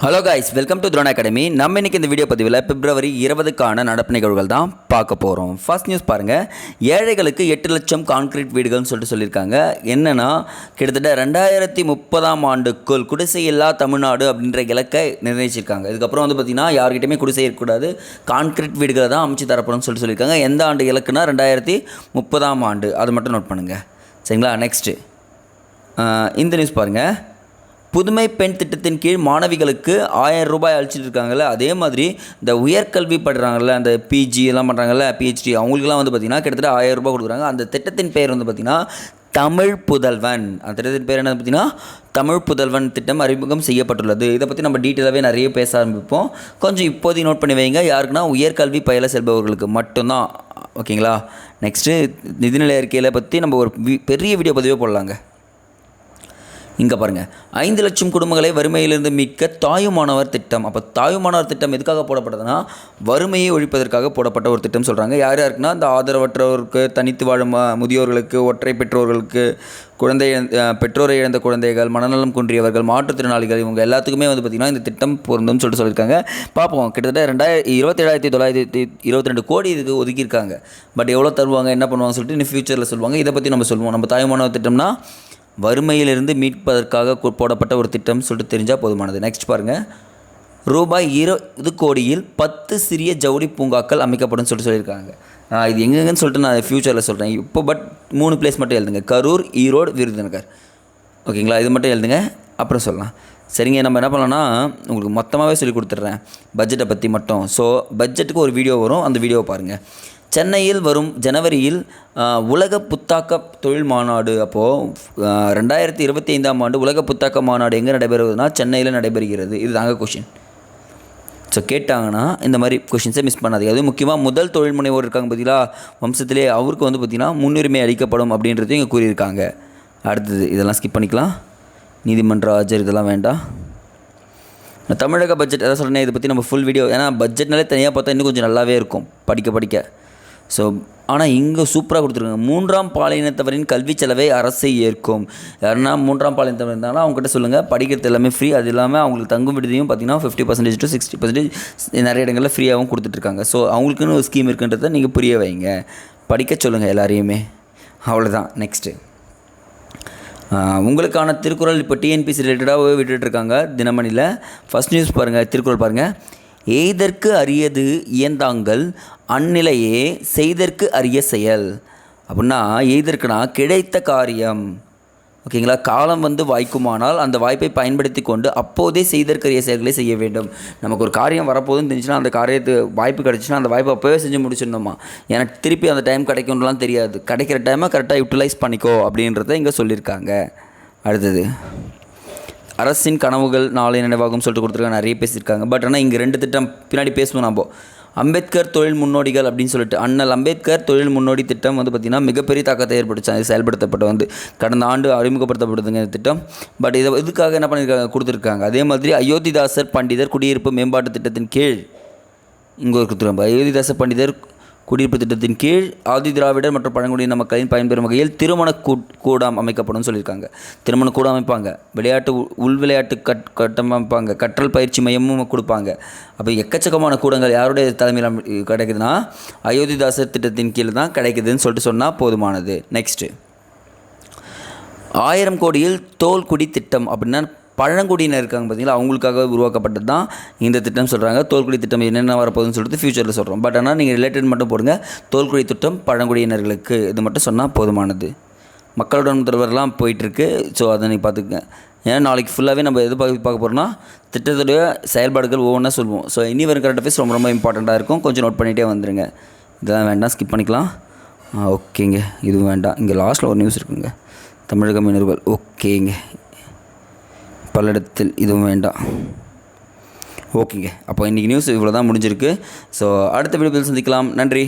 Hello guys welcome to Dron academy நம்ம இன்னைக்கு இந்த வீடியோ பதிவில் பிப்ரவரி இருபதுக்கான நடப்பு நிகழ்வுகள் தான் பார்க்க போகிறோம் ஃபர்ஸ்ட் நியூஸ் பாருங்கள் ஏழைகளுக்கு எட்டு லட்சம் கான்கிரீட் வீடுகள்னு சொல்லிட்டு சொல்லியிருக்காங்க. என்னென்னா கிட்டத்தட்ட ரெண்டாயிரத்தி முப்பதாம் ஆண்டுக்குள் குடிசை இல்லா தமிழ்நாடு அப்படின்ற இலக்கை நிர்ணயிச்சிருக்காங்க. இதுக்கப்புறம் வந்து பார்த்திங்கன்னா யார்கிட்டயுமே குடிசை இருக்கக்கூடாது. கான்கிரீட் வீடுகளை தான் அமைச்சு தரப்படும்னு சொல்லிட்டு சொல்லியிருக்காங்க. எந்த ஆண்டு இலக்குனா ரெண்டாயிரத்தி முப்பதாம் ஆண்டு. அதை மட்டும் நோட் பண்ணுங்கள் சரிங்களா? நெக்ஸ்ட்டு இந்த நியூஸ் பாருங்கள் புதுமை பெண் திட்டத்தின் கீழ் மாணவிகளுக்கு ஆயிரம் ரூபாய் அழிச்சிட்டு இருக்காங்கல்ல அதே மாதிரி இந்த உயர்கல்வி படுறாங்கல்ல அந்த பிஜி எல்லாம் பண்ணுறாங்கல்ல பிஹெச்டி அவங்களுக்குலாம் வந்து பார்த்திங்கன்னா கிட்டத்தட்ட ஆயிரம் ரூபாய் கொடுக்குறாங்க. அந்த திட்டத்தின் பேர் வந்து பார்த்திங்கன்னா தமிழ் புதல்வன். அந்த திட்டத்தின் பேர் என்ன பார்த்தீங்கன்னா தமிழ் புதல்வன் திட்டம் அறிமுகம் செய்யப்பட்டுள்ளது. இதை பற்றி நம்ம டீட்டெயிலாகவே நிறைய பேச ஆரம்பிப்போம். கொஞ்சம் இப்போதைக்கு நோட் பண்ணி வைங்க. யாருக்குன்னா உயர்கல்வி பயில செல்பவர்களுக்கு மட்டும்தான். ஓகேங்களா? நெக்ஸ்ட்டு நிதிநிலை அறிக்கையில் பற்றி நம்ம ஒரு பெரிய வீடியோ பதிவே போடலாங்க. இங்கே பாருங்கள் ஐந்து லட்சம் குடும்பங்களை வறுமையிலிருந்து மீட்க தாயுமானவர் திட்டம். அப்போ தாயுமானவர் திட்டம் எதுக்காக போடப்பட்டதுன்னா வறுமையை ஒழிப்பதற்காக போடப்பட்ட ஒரு திட்டம் சொல்கிறாங்க யார் யாருக்குன்னா இந்த ஆதரவற்றவருக்கு தனித்து வாழும் முதியோர்களுக்கு ஒற்றை பெற்றோர்களுக்கு குழந்தை பெற்றோரை இழந்த குழந்தைகள் மனநலம் குன்றியவர்கள் மாற்றுத்திறனாளிகள் இவங்க எல்லாத்துக்குமே வந்து பார்த்திங்கன்னா இந்த திட்டம் பொருந்தும்னு சொல்லிட்டு சொல்லியிருக்காங்க. பார்ப்போம் கிட்டத்தட்ட ரெண்டாயிரத்தி இருபத்தேழாயிரத்தி தொள்ளாயிரத்தி இருபத்தி ரெண்டு கோடி இதுக்கு ஒதுக்கியிருக்காங்க. பட் எவ்வளோ தருவாங்க என்ன பண்ணுவாங்க சொல்லிட்டு இன்னும் ஃபியூச்சரில் சொல்லுவாங்க. இதை பற்றி நம்ம சொல்லுவோம். நம்ம தாய்மானவர் திட்டம்னா வறுமையிலிருந்து மீட்பதற்காக போடப்பட்ட ஒரு திட்டம் சொல்லிட்டு தெரிஞ்சால் போதுமானது. நெக்ஸ்ட் பாருங்கள் ரூபாய் இருபது கோடியில் பத்து சிறிய ஜவுளி பூங்காக்கள் அமைக்கப்படும் சொல்லிட்டு சொல்லியிருக்காங்க. நான் இது எங்கெங்கன்னு சொல்லிட்டு நான் ஃப்யூச்சரில் சொல்கிறேன் இப்போ பட் மூணு பிளேஸ் மட்டும் எழுதுங்க. கரூர் ஈரோடு விருதுநகர். ஓகேங்களா? இது மட்டும் எழுதுங்க. அப்புறம் சொல்லலாம். சரிங்க நம்ம என்ன பண்ணலாம்னா உங்களுக்கு மொத்தமாகவே சொல்லி கொடுத்துட்றேன். பட்ஜெட்டை பற்றி மட்டும். ஸோ பட்ஜெட்டுக்கு ஒரு வீடியோ வரும். அந்த வீடியோவை பாருங்கள் சென்னையில் வரும் ஜனவரியில் உலக புத்தாக்க தொழில் மாநாடு. அப்போது ரெண்டாயிரத்தி இருபத்தி ஐந்தாம் ஆண்டு உலக புத்தாக்க மாநாடு எங்கே நடைபெறுவதுன்னா சென்னையில் நடைபெறுகிறது. இது தாங்க கொஷின் ஸோ கேட்டாங்கன்னா இந்த மாதிரி கொஷின்ஸை மிஸ் பண்ணாதீங்க. அதுவும் முக்கியமாக முதல் தொழில் முனைவோர் இருக்காங்க பார்த்தீங்களா வம்சத்திலே அவருக்கு வந்து பார்த்திங்கன்னா முன்னுரிமை அளிக்கப்படும் அப்படின்றது இங்கே கூறியிருக்காங்க. அடுத்தது இதெல்லாம் ஸ்கிப் பண்ணிக்கலாம். நீதிமன்ற ஆஜர் இதெல்லாம் வேண்டாம். தமிழக பட்ஜெட் எதாவது சொல்கிறேன் இதை பற்றி நம்ம ஃபுல் வீடியோ ஏன்னா பட்ஜெட்னாலே தனியாக பார்த்தா இன்னும் கொஞ்சம் நல்லாவே இருக்கும் படிக்க படிக்க. ஸோ ஆனால் இங்கே சூப்பராக கொடுத்துருக்காங்க. மூன்றாம் பாலினத்தவரின் கல்வி செலவை அரசை ஏற்கும். யாருன்னா மூன்றாம் பாலினத்தவர் இருந்தாங்கன்னா அவங்ககிட்ட சொல்லுங்கள் படிக்கிறது எல்லாமே ஃப்ரீ அது இல்லாமல் அவங்களுக்கு தங்கும் விடுதியும் பார்த்தீங்கன்னா fifty percentage to sixty percentage நிறைய இடங்களில் ஃப்ரீயாகவும் கொடுத்துட்ருக்காங்க. ஸோ அவங்களுக்குன்னு ஒரு ஸ்கீம் இருக்குன்றதை நீங்கள் புரிய வைங்க. படிக்க சொல்லுங்கள் எல்லாரையுமே. அவ்வளோதான் நெக்ஸ்ட்டு உங்களுக்கான திருக்குறள் இப்போ டிஎன்பிசி ரிலேட்டடாகவே விட்டுட்ருக்காங்க தினமணியில் ஃபர்ஸ்ட் நியூஸ் பாருங்கள் திருக்குறள் பாருங்கள் எய்தற்கு அரியது இயந்தாங்கள் அந்நிலையே செய்தற்கு அரிய செயல். அப்படின்னா எய்தற்குனா கிடைத்த காரியம். ஓகேங்களா? காலம் வந்து வாய்க்குமானால் அந்த வாய்ப்பை பயன்படுத்தி கொண்டு அப்போதே செய்தற்கரிய செயல்களை செய்ய வேண்டும். நமக்கு ஒரு காரியம் வரப்போகுதுன்னு தெரிஞ்சுன்னா அந்த காரியத்து வாய்ப்பு கிடச்சின்னா அந்த வாய்ப்பை அப்போவே செஞ்சு முடிச்சிடணுமா? எனக்கு திருப்பி அந்த டைம் கிடைக்கும்லாம் தெரியாது. கிடைக்கிற டைமை கரெக்டாக யூட்டிலைஸ் பண்ணிக்கோ அப்படின்றத இங்கே சொல்லியிருக்காங்க அடுத்தது. அரசின் கனவுகள் நாளை நினைவாகும் சொல்லிட்டு கொடுத்துருக்காங்க நிறைய பேசியிருக்காங்க. பட் ஆனால் இங்கே ரெண்டு திட்டம் பின்னாடி பேசுவோம் நம்ம அம்பேத்கர் தொழில் முன்னோடிகள் அப்படின்னு சொல்லிட்டு அண்ணல் அம்பேத்கர் தொழில் முன்னோடி திட்டம் வந்து பார்த்திங்கன்னா மிகப்பெரிய தாக்கத்தை ஏற்படுச்சு அது செயல்படுத்தப்பட்ட வந்து கடந்த ஆண்டு அறிமுகப்படுத்தப்படுதுங்க இந்த திட்டம். பட் இதை இதுக்காக என்ன பண்ணியிருக்காங்க கொடுத்துருக்காங்க. அதே மாதிரி அயோத்திதாசர் பண்டிதர் குடியிருப்பு மேம்பாட்டு திட்டத்தின் கீழ் இங்கே ஒரு கொடுத்துருக்காங்க அயோத்திதாசர் பண்டிதர் குடியிருப்பு திட்டத்தின் கீழ் ஆதி திராவிடர் மற்றும் பழங்குடியின மக்களின் பயன்பெறும் வகையில் திருமண கூடம் அமைக்கப்படும் சொல்லியிருக்காங்க. திருமண கூடம் அமைப்பாங்க. விளையாட்டு உள் விளையாட்டு கட் கட்டமைப்பாங்க. கற்றல் பயிற்சி மையமும் கொடுப்பாங்க. அப்போ எக்கச்சக்கமான கூடங்கள் யாருடைய தலைமையில் கிடைக்குதுன்னா அயோத்திதாசர் திட்டத்தின் கீழ் தான் கிடைக்குதுன்னு சொல்லிட்டு சொன்னால் போதுமானது. நெக்ஸ்ட்டு ஆயிரம் கோடியில் தோல்குடி திட்டம் அப்படின்னா பழங்குடியினர் இருக்காங்க பார்த்தீங்களா அவங்களுக்காக உருவாக்கப்பட்டது தான் இந்த திட்டம் சொல்கிறாங்க தோல்குடி திட்டம் என்னென்ன வரப்போகுதுன்னு சொல்லிட்டு ஃப்யூச்சரில் சொல்கிறோம் பட் ஆனால் நீங்கள் ரிலேட்டட் மட்டும் போடுங்க. தோல்குடி திட்டம் பழங்குடியினர்களுக்கு இது மட்டும் சொன்னால் போதுமானது. மக்களுடன் தலைவர்லாம் போயிட்டுருக்கு. ஸோ அதை நீ பார்த்துக்கங்க. ஏன்னா நாளைக்கு ஃபுல்லாகவே நம்ம எது பார்க்க பார்க்க போகிறோம்னா திட்டத்துடைய செயல்பாடுகள் ஒவ்வொன்றா சொல்லுவோம் ஸோ இனி வரும் கரண்ட் அஃபேர்ஸ் ரொம்ப ரொம்ப இம்பார்ட்டண்ட்டாக இருக்கும். கொஞ்சம் நோட் பண்ணிகிட்டே வந்துடுங்க இதெல்லாம் வேண்டாம் ஸ்கிப் பண்ணிக்கலாம். ஓகேங்க இதுவும் வேண்டாம். இங்கே லாஸ்ட்டில் ஒரு நியூஸ் இருக்குங்க. தமிழக மீனவர்கள் ஓகேங்க பல்லடத்தில் இதுவும் வேண்டாம். ஓகேங்க. அப்போ இன்றைக்கி நியூஸ் இவ்வளோ தான் முடிஞ்சிருக்கு. ஸோ அடுத்த வீடியோவில் சந்திக்கலாம். நன்றி.